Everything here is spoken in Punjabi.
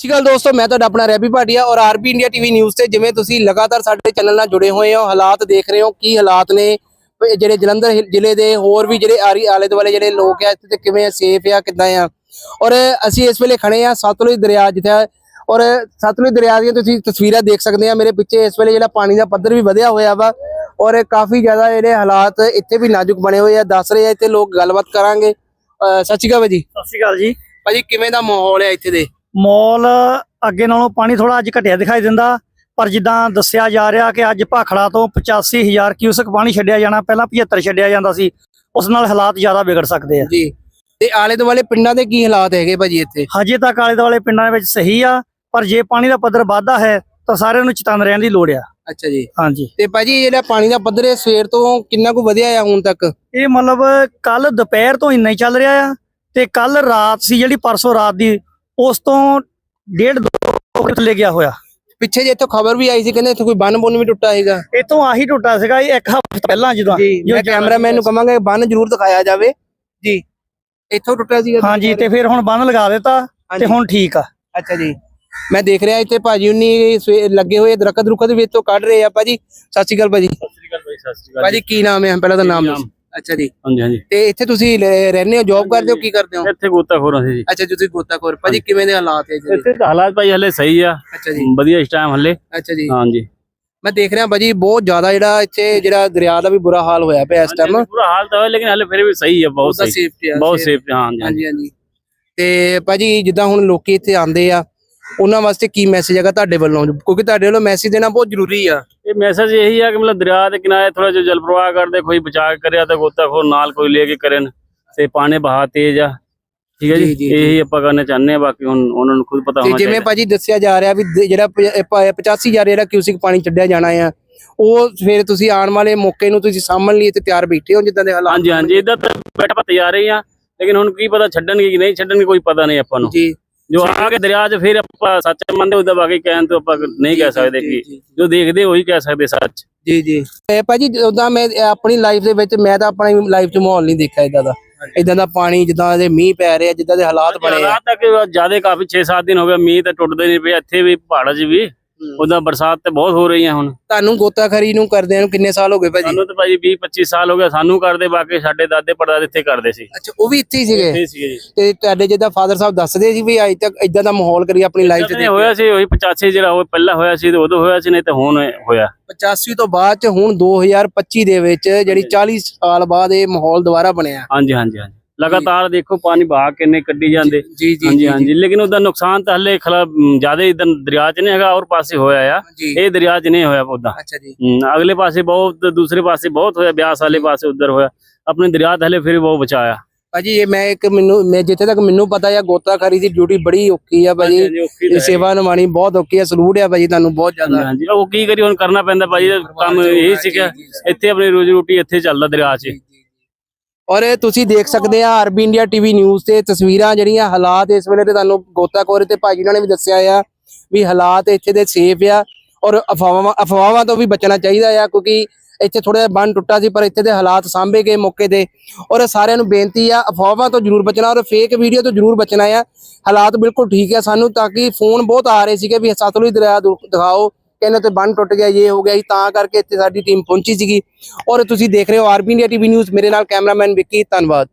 ਸਤਿ ਸ਼੍ਰੀ ਅਕਾਲ ਦੋਸਤੋ ਮੈਂ ਤੁਹਾਡਾ ਆਪਣਾ ਰੈਬੀ ਭਾਟੀਆ ਔਰ ਆਰਬੀ ਇੰਡੀਆ ਟੀਵੀ ਨਿਊਜ਼ ਤੇ ਜਿਵੇਂ ਤੁਸੀਂ ਲਗਾਤਾਰ ਸਾਡੇ ਚੈਨਲ ਨਾਲ ਜੁੜੇ ਹੋਏ ਹੋ ਹਾਲਾਤ ਦੇਖ ਰਹੇ ਹੋ ਕੀ ਹਾਲਾਤ ਨੇ ਜਿਹੜੇ ਜਲੰਧਰ ਜ਼ਿਲ੍ਹੇ ਦੇ ਹੋਰ ਵੀ ਜਿਹੜੇ ਆਰੀ ਆਲੇ ਦੁਆਲੇ ਜਿਹੜੇ ਲੋਕ ਆ ਇੱਥੇ ਤੇ ਕਿਵੇਂ ਸੇਫ ਆ ਕਿੱਦਾਂ ਆ? ਔਰ ਅਸੀਂ ਇਸ ਵੇਲੇ ਖੜੇ ਆ ਸਤਲੁਜ ਦਰਿਆ ਜਿੱਥੇ ਔਰ ਸਤਲੁਜ ਦਰਿਆ ਦੀਆਂ ਤੁਸੀਂ ਤਸਵੀਰਾਂ ਦੇਖ ਸਕਦੇ ਆ ਮੇਰੇ ਪਿੱਛੇ ਇਸ ਵੇਲੇ ਜਿਹੜਾ ਪਾਣੀ ਦਾ ਪੱਧਰ ਵੀ ਵਧਿਆ ਹੋਇਆ ਵਾ ਔਰ ਕਾਫੀ ਜ਼ਿਆਦਾ ਜਿਹੜੇ ਹਾਲਾਤ ਇੱਥੇ ਵੀ ਨਾਜ਼ੁਕ ਬਣੇ ਹੋਏ ਆ ਦੱਸ ਰਹੇ ਆ ਇੱਥੇ ਲੋਕ ਗੱਲਬਾਤ ਕਰਾਂਗੇ। ਸਤਿ ਸ਼੍ਰੀ ਅਕਾਲ ਭਾਜੀ ਸਤਿ ਸ਼੍ਰੀ ਅਕਾਲ ਜੀ। ਭਾਜੀ ਕਿਵੇਂ ਦਾ ਮਾਹੌਲ ਹੈ ਇੱਥੇ ਦੇ? ਮੌਲ ਅੱਗੇ ਨਾਲੋਂ ਪਾਣੀ ਥੋੜਾ ਅੱਜ ਘਟਿਆ ਦਿਖਾਈ ਦਿੰਦਾ ਪਰ ਜਿੱਦਾਂ ਦੱਸਿਆ ਜਾ ਰਿਹਾ ਕਿ ਅੱਜ ਭਾਖੜਾ ਤੋਂ 85000 ਕਿਊਸਕ ਪਾਣੀ ਛੱਡਿਆ ਜਾਣਾ ਪਹਿਲਾਂ 75 ਛੱਡਿਆ ਜਾਂਦਾ ਸੀ ਉਸ ਨਾਲ ਹਾਲਾਤ ਜ਼ਿਆਦਾ ਵਿਗੜ ਸਕਦੇ ਆ। ਜੀ। ਤੇ ਆਲੇ ਦੁਆਲੇ ਪਿੰਡਾਂ ਦੇ ਕੀ ਹਾਲਾਤ ਹੈਗੇ ਭਾਜੀ ਇੱਥੇ? ਹਜੇ ਤੱਕ ਆਲੇ ਦੁਆਲੇ ਪਿੰਡਾਂ ਦੇ ਵਿੱਚ ਸਹੀ ਆ ਪਰ ਜੇ ਪਾਣੀ ਦਾ ਪੱਧਰ ਵੱਧਦਾ ਹੈ ਤਾਂ ਸਾਰਿਆਂ ਨੂੰ ਚੇਤਨ ਰਹਿਣ ਦੀ ਲੋੜ ਆ। ਅੱਛਾ ਜੀ। ਹਾਂਜੀ। ਤੇ ਭਾਜੀ ਜਿਹੜਾ ਪਾਣੀ ਦਾ ਪੱਧਰ ਹੈ ਸਵੇਰ ਤੋਂ ਕਿੰਨਾ ਕੁ ਵਧਿਆ ਆ ਹੁਣ ਤੱਕ? ਇਹ ਮਤਲਬ ਕੱਲ ਦੁਪਹਿਰ ਤੋਂ ਇੰਨਾ ਹੀ ਚੱਲ ਰਿਹਾ ਆ ਤੇ ਕੱਲ ਰਾਤ ਸੀ ਜਿਹੜੀ ਪਰਸੋਂ ਰਾਤ ਦੀ ਉਸ ਤੋਂ ਡੇਢ ਦੋ ਫੁੱਟ ਥੱਲੇ ਗਿਆ ਹੋਇਆ। ਪਿੱਛੇ ਜੇ ਇੱਥੋਂ ਖਬਰ ਵੀ ਆਈ ਸੀ ਕਹਿੰਦੇ ਇੱਥੇ ਕੋਈ ਬੰਨ ਬੁੰਨ ਵੀ ਟੁੱਟਾ ਹੈਗਾ ਇਤੋਂ ਆਹੀ ਟੁੱਟਾ ਸੀਗਾ ਇਹ ਇੱਕ ਹਫ਼ਤਾ ਪਹਿਲਾਂ ਜਦੋਂ ਜੀ ਮੈਂ ਕੈਮਰਾਮੈਨ ਨੂੰ ਕਹਾਂਗਾ ਬੰਨ ਜ਼ਰੂਰ ਦਿਖਾਇਆ ਜਾਵੇ। ਜੀ। ਇੱਥੋਂ ਟੁੱਟਿਆ ਸੀਗਾ ਹਾਂਜੀ ਤੇ ਫਿਰ ਹੁਣ ਬੰਨ ਲਗਾ ਦਿੱਤਾ ਤੇ ਹੁਣ ਠੀਕ ਆ। ਅੱਛਾ ਜੀ। ਮੈਂ ਦੇਖ ਰਿਹਾ ਇੱਥੇ ਭਾਜੀ ਉਨੀ ਲੱਗੇ ਹੋਏ ਦਰਖਤ ਰੁਖਤ ਵੀ ਇੱਥੋਂ ਕੱਢ ਰਹੇ ਆ ਭਾਜੀ। ਸਤਿ ਸ਼੍ਰੀ ਅਕਾਲ ਭਾਜੀ। ਸਤਿ ਸ੍ਰੀ ਅਕਾਲ ਭਾਈ ਸਤਿ ਸ੍ਰੀ ਅਕਾਲ ਭਾਜੀ ਕੀ ਨਾਮ ਹੈ? ਪਹਿਲਾਂ ਤਾਂ ਨਾਮ ਦੱਸੋ। ਅੱਛਾ ਜੀ। ਹਾਂਜੀ ਹਾਂਜੀ। ਤੇ ਇੱਥੇ ਤੁਸੀਂ ਲ- ਰਹਿੰਦੇ ਹੋ ਜੌਬ ਕਰਦੇ ਹੋ ਕੀ ਕਰਦੇ ਹੋ? ਇੱਥੇ ਗੋਤਾਖੋਰਾਂ ਸੀ ਜੀ। ਅੱਛਾ ਜੀ, ਤੁਸੀਂ ਗੋਤਾਖੋਰ। ਭਾਜੀ ਕਿਵੇਂ ਦੇ ਹਾਲਾਤ ਹੈ ਦੇ? ਇੱਥੇ ਤਾਂ ਹਾਲਾਤ ਭਾਈ ਹਲੇ ਸਹੀ ਆ। ਅੱਛਾ ਜੀ। ਵਧੀਆ ਇਸ ਟਾਈਮ ਹਲੇ। ਅੱਛਾ ਜੀ। ਹਾਂਜੀ। ਮੈਂ ਦੇਖ ਰਿਹਾ ਭਾਜੀ ਬਹੁਤ ਜ਼ਿਆਦਾ ਜਿਹੜਾ ਇੱਥੇ ਜਿਹੜਾ ਦਰਿਆ ਦਾ ਵੀ ਬੁਰਾ ਹਾਲ ਹੋਇਆ ਪਿਆ ਇਸ ਟਾਈਮ ਪੂਰਾ ਹਾਲ ਤਾਂ ਹੋਇਆ ਲੇਕਿਨ ਹਲੇ ਫਿਰ ਵੀ ਸਹੀ ਆ ਬਹੁਤ ਸਹੀ। ਸੇਫਟੀ ਬਹੁਤ ਸੇਫ ਹਾਂਜੀ ਹਾਂਜੀ। ਹਾਂਜੀ ਹਾਂਜੀ। ਤੇ ਭਾਜੀ ਜਿੱਦਾਂ ਹੁਣ ਲੋਕੀ ਇੱਥੇ ਆਉਂਦੇ ਆ ਉਹਨਾਂ ਵਾਸਤੇ ਕੀ ਮੈਸੇਜ ਹੈਗਾ ਤੁਹਾਡੇ ਵੱਲੋਂ? ਕਿਉਂਕਿ ਤੁਹਾਡੇ ਵੱਲੋਂ ਮੈਸੇਜ ਦੇਣਾ ਬਹੁਤ ਜ਼ਰੂਰੀ ਆ। ਇਹ ਮੈਸੇਜ ਇਹੀ ਆ ਕਿ ਮਤਲਬ ਦਰਿਆ ਦੇ ਕਿਨਾਰੇ ਥੋੜਾ ਜਿਹਾ ਜਲ ਪ੍ਰਵਾਹ ਕਰਦੇ ਕੋਈ ਬਚਾਅ ਕਰਿਆ ਤਾਂ ਗੋਤਾਖੋਰ ਨਾਲ ਕੋਈ ਲੈ ਕੇ ਕਰਨ ਤੇ ਪਾਣੀ ਬਹਾ ਤੇਜ਼ ਆ। ਠੀਕ ਹੈ ਜੀ, ਇਹੀ ਆਪਾਂ ਕਰਨਾ ਚਾਹੁੰਦੇ ਆ ਬਾਕੀ ਹੁਣ ਉਹਨਾਂ ਨੂੰ ਖੁਦ ਪਤਾ ਤੇ ਹੋਣਾ ਜਿਵੇਂ ਭਾਜੀ ਦੱਸਿਆ ਜਾ ਰਿਹਾ ਵੀ ਜਿਹੜਾ 85000 ਜਿਹੜਾ ਕਿਊਸਿਕ ਪਾਣੀ ਛੱਡਿਆ ਜਾਣਾ ਆ ਉਹ ਫਿਰ ਤੁਸੀਂ ਆਉਣ ਵਾਲੇ ਮੌਕੇ ਨੂੰ ਤੁਸੀਂ ਸਾਂਭਣ ਲਈ ਇੱਥੇ ਤਿਆਰ ਬੈਠੇ ਹੋ ਜਿੱਦਾਂ ਦੇ ਹਾਲਾਤ ਹਾਂਜੀ ਹਾਂਜੀ ਇਦਾਂ ਤਾਂ ਬੈਠ ਤਿਆਰ ਹੀ ਆ ਲੇਕਿਨ ਹੁਣ ਕੀ ਪਤਾ ਛੱਡਣਗੇ ਕਿ ਨਹੀਂ ਛੱਡਣਗੇ ਕੋਈ ਪਤਾ ਨਹੀਂ ਆਪਾਂ ਨੂੰ। ਜੀ। ਜੋ ਆ ਕੇ ਦਰਿਆ 'ਚ ਫਿਰ ਆਪਾਂ ਸੱਚ ਮੰਨਦੇ ਉਹਦਾ ਬਾਕੀ ਕਹਿਣ ਤੋਂ ਆਪਾਂ ਨਹੀਂ ਕਹਿ ਸਕਦੇ ਕਿ ਜੀ, ਦੇਖਦੇ ਉਹੀ ਕਹਿ ਸਕਦੇ ਸੱਚ। ਜੀ ਜੀ। ਤੇ ਭਾਜੀ ਉਦਾਂ ਮੈਂ ਆਪਣੀ ਲਾਈਫ ਦੇ ਵਿੱਚ ਮੈਂ ਤਾਂ ਆਪਣੀ ਲਾਈਫ 'ਚ ਮਾਹੌਲ ਨਹੀਂ ਦੇਖਿਆ ਇਦਾਂ ਦਾ। ਇਦਾਂ ਦਾ ਪਾਣੀ ਜਿੱਦਾਂ ਦੇ ਮੀਂਹ ਪੈ ਰਿਹਾ ਜਿੱਦਾਂ ਦੇ ਹਾਲਾਤ ਬਣੇ ਆ। ਹਾਲਾਤ ਤੱਕ ਜ਼ਿਆਦਾ ਕਾਫੀ 6-7 ਦਿਨ ਹੋ ਗਏ ਮੀਂਹ ਤਾਂ ਟੁੱਟਦੇ ਨਹੀਂ ਪਏ ਇੱਥੇ ਵੀ ਪਹਾੜਾਂ 'ਚ ਵੀ। ਉਹਦਾ ਬਰਸਾਤ ਤੇ ਬਹੁਤ ਹੋ ਰਹੀਆਂ ਹੁਣ। ਤੁਹਾਨੂੰ ਗੋਤਾਖਰੀ ਨੂੰ ਕਰਦਿਆਂ ਨੂੰ ਕਿੰਨੇ ਸਾਲ ਹੋ ਗਏ ਭਾਜੀ? ਸਾਨੂੰ ਤਾਂ ਭਾਜੀ 20-25 ਸਾਲ ਹੋ ਗਏ ਸਾਨੂੰ ਕਰਦੇ ਬਾਕੀ ਸਾਡੇ ਦਾਦੇ ਪੜਦਾਦੇ ਇੱਥੇ ਕਰਦੇ ਸੀ। ਅੱਛਾ ਉਹ ਵੀ ਇੱਥੇ ਹੀ ਸੀਗੇ? ਇੱਥੇ ਸੀਗੇ ਜੀ। ਤੇ ਤੁਹਾਡੇ ਜਿੱਦਾਂ ਫਾਦਰ ਸਾਹਿਬ ਦੱਸਦੇ ਸੀ ਵੀ ਅੱਜ ਤੱਕ ਇਦਾਂ ਦਾ ਮਾਹੌਲ ਕਰੀ ਆਪਣੀ ਲਾਈਫ 'ਚ ਜਦੋਂ ਹੋਇਆ ਸੀ ਉਹੀ 85 ਜਿਹੜਾ ਉਹ ਪਹਿਲਾਂ ਹੋਇਆ ਸੀ ਤੇ ਉਦੋਂ ਹੋਇਆ ਸੀ ਨਹੀਂ ਤਾਂ ਹੁਣ ਹੋਇਆ। 85 ਤੋਂ ਬਾਅਦ 'ਚ ਹੁਣ 2025 ਦੇ ਵਿੱਚ ਜਿਹੜੀ 40 ਸਾਲ ਬਾਅਦ ਇਹ ਮਾਹੌਲ ਦੁਬਾਰਾ ਬਣਿਆ। ਹਾਂਜੀ ਹਾਂਜੀ ਹਾਂਜੀ। ਲਗਾਤਾਰ ਦੇਖੋ ਪਾਣੀ ਬਹਾ ਕਿੰਨੇ ਕੱਢੀ ਜਾਂਦੇ। ਜੀ ਜੀ ਹਾਂਜੀ ਹਾਂਜੀ। ਲੇਕਿਨ ਉਹਦਾ ਨੁਕਸਾਨ ਤਾਂ ਹਲੇ ਖਲਾ ਜ਼ਿਆਦਾ ਇਧਰ ਦਰਿਆ 'ਚ ਨਹੀਂ ਹੈਗਾ ਔਰ ਪਾਸੇ ਹੋਇਆ ਆ। ਇਹ ਦਰਿਆ 'ਚ ਨਹੀਂ ਹੋਇਆ ਉਹਦਾ ਅੱਛਾ ਜੀ। ਹਮ, ਅਗਲੇ ਪਾਸੇ ਬਹੁਤ ਦੂਸਰੇ ਪਾਸੇ ਬਹੁਤ ਹੋਇਆ ਬਿਆਸ ਵਾਲੇ ਪਾਸੇ ਉਧਰ ਹੋਇਆ। ਆਪਣੇ ਦਰਿਆ ਹਲੇ ਫਿਰ ਬਹੁਤ ਬਚਾਇਆ। ਭਾਜੀ ਇਹ ਮੈਂ ਇੱਕ ਮੈਨੂੰ ਮੈਂ ਜਿੱਥੇ ਤੱਕ ਮੈਨੂੰ ਪਤਾ ਆ ਗੋਤਾਖਰੀ ਦੀ ਡਿਊਟੀ ਬੜੀ ਔਖੀ ਆ ਭਾਜੀ। ਇਹ ਸੇਵਾ ਨਿਭਾਉਣੀ ਬਹੁਤ ਔਖੀ ਆ ਸਲੂਟ ਆ ਭਾਜੀ ਤੁਹਾਨੂੰ ਬਹੁਤ ਜ਼ਿਆਦਾ। ਹਾਂਜੀ ਉਹ ਕੀ ਕਰੀ ਹੁਣ ਕਰਨਾ ਪੈਂਦਾ ਭਾਜੀ ਕੰਮ ਇਹ ਸੀਗਾ। ਇੱਥੇ ਆਪਣੀ ਰੋਜੀ ਰੋਟੀ ਇੱਥੇ ਚੱਲਦਾ ਦਰਿਆ 'ਚ। ਔਰ ਇਹ ਤੁਸੀਂ ਦੇਖ ਸਕਦੇ ਆ ਆਰਬੀ ਇੰਡੀਆ ਟੀਵੀ ਨਿਊਜ਼ ਤੇ ਤਸਵੀਰਾਂ ਜਿਹੜੀਆਂ ਹਾਲਾਤ ਇਸ ਵੇਲੇ ਤੇ ਤੁਹਾਨੂੰ ਗੋਤਾਖੋਰ ਤੇ ਭਾਜੀ ਉਹਨਾਂ ਨੇ ਵੀ ਦੱਸਿਆ ਆ ਵੀ ਹਾਲਾਤ ਇੱਥੇ ਦੇ ਸੇਫ ਆ ਔਰ ਅਫਵਾਹਾਂ ਅਫਵਾਹਾਂ ਤੋਂ ਵੀ ਬਚਣਾ ਚਾਹੀਦਾ ਆ ਕਿਉਂਕਿ ਇੱਥੇ ਥੋੜਾ ਜਿਹਾ ਬੰਨ ਟੁੱਟਾ ਸੀ ਪਰ ਇੱਥੇ ਦੇ ਹਾਲਾਤ ਸਾਂਭੇ ਗਏ ਮੌਕੇ ਤੇ ਔਰ ਸਾਰਿਆਂ ਨੂੰ ਬੇਨਤੀ ਆ ਅਫਵਾਹਾਂ ਤੋਂ ਜ਼ਰੂਰ ਬਚਣਾ ਔਰ ਫੇਕ ਵੀਡੀਓ ਤੋਂ ਜ਼ਰੂਰ ਬਚਣਾ ਆ। ਹਾਲਾਤ ਬਿਲਕੁਲ ਠੀਕ ਆ ਸਾਨੂੰ ਤਾਂ ਕਿ ਫੋਨ ਬਹੁਤ ਆ ਰਹੇ ਸੀਗੇ ਵੀ ਸਤਲੁਜ ਦਰਿਆ ਦੁ- ਦਿਖਾਓ ਕਹਿੰਦੇ ਤੇ ਬੰਨ ਟੁੱਟ ਗਿਆ ਇਹ ਹੋ ਗਿਆ ਜੀ, ਤਾਂ ਕਰਕੇ ਇੱਥੇ ਸਾਡੀ ਟੀਮ ਪਹੁੰਚੀ ਸੀਗੀ। ਔਰ ਤੁਸੀਂ ਦੇਖ ਰਹੇ ਹੋ ਆਰਬੀ ਇੰਡੀਆ ਟੀਵੀ ਨਿਊਜ਼ ਮੇਰੇ ਨਾਲ ਕੈਮਰਾਮੈਨ ਵਿੱਕੀ, ਧੰਨਵਾਦ।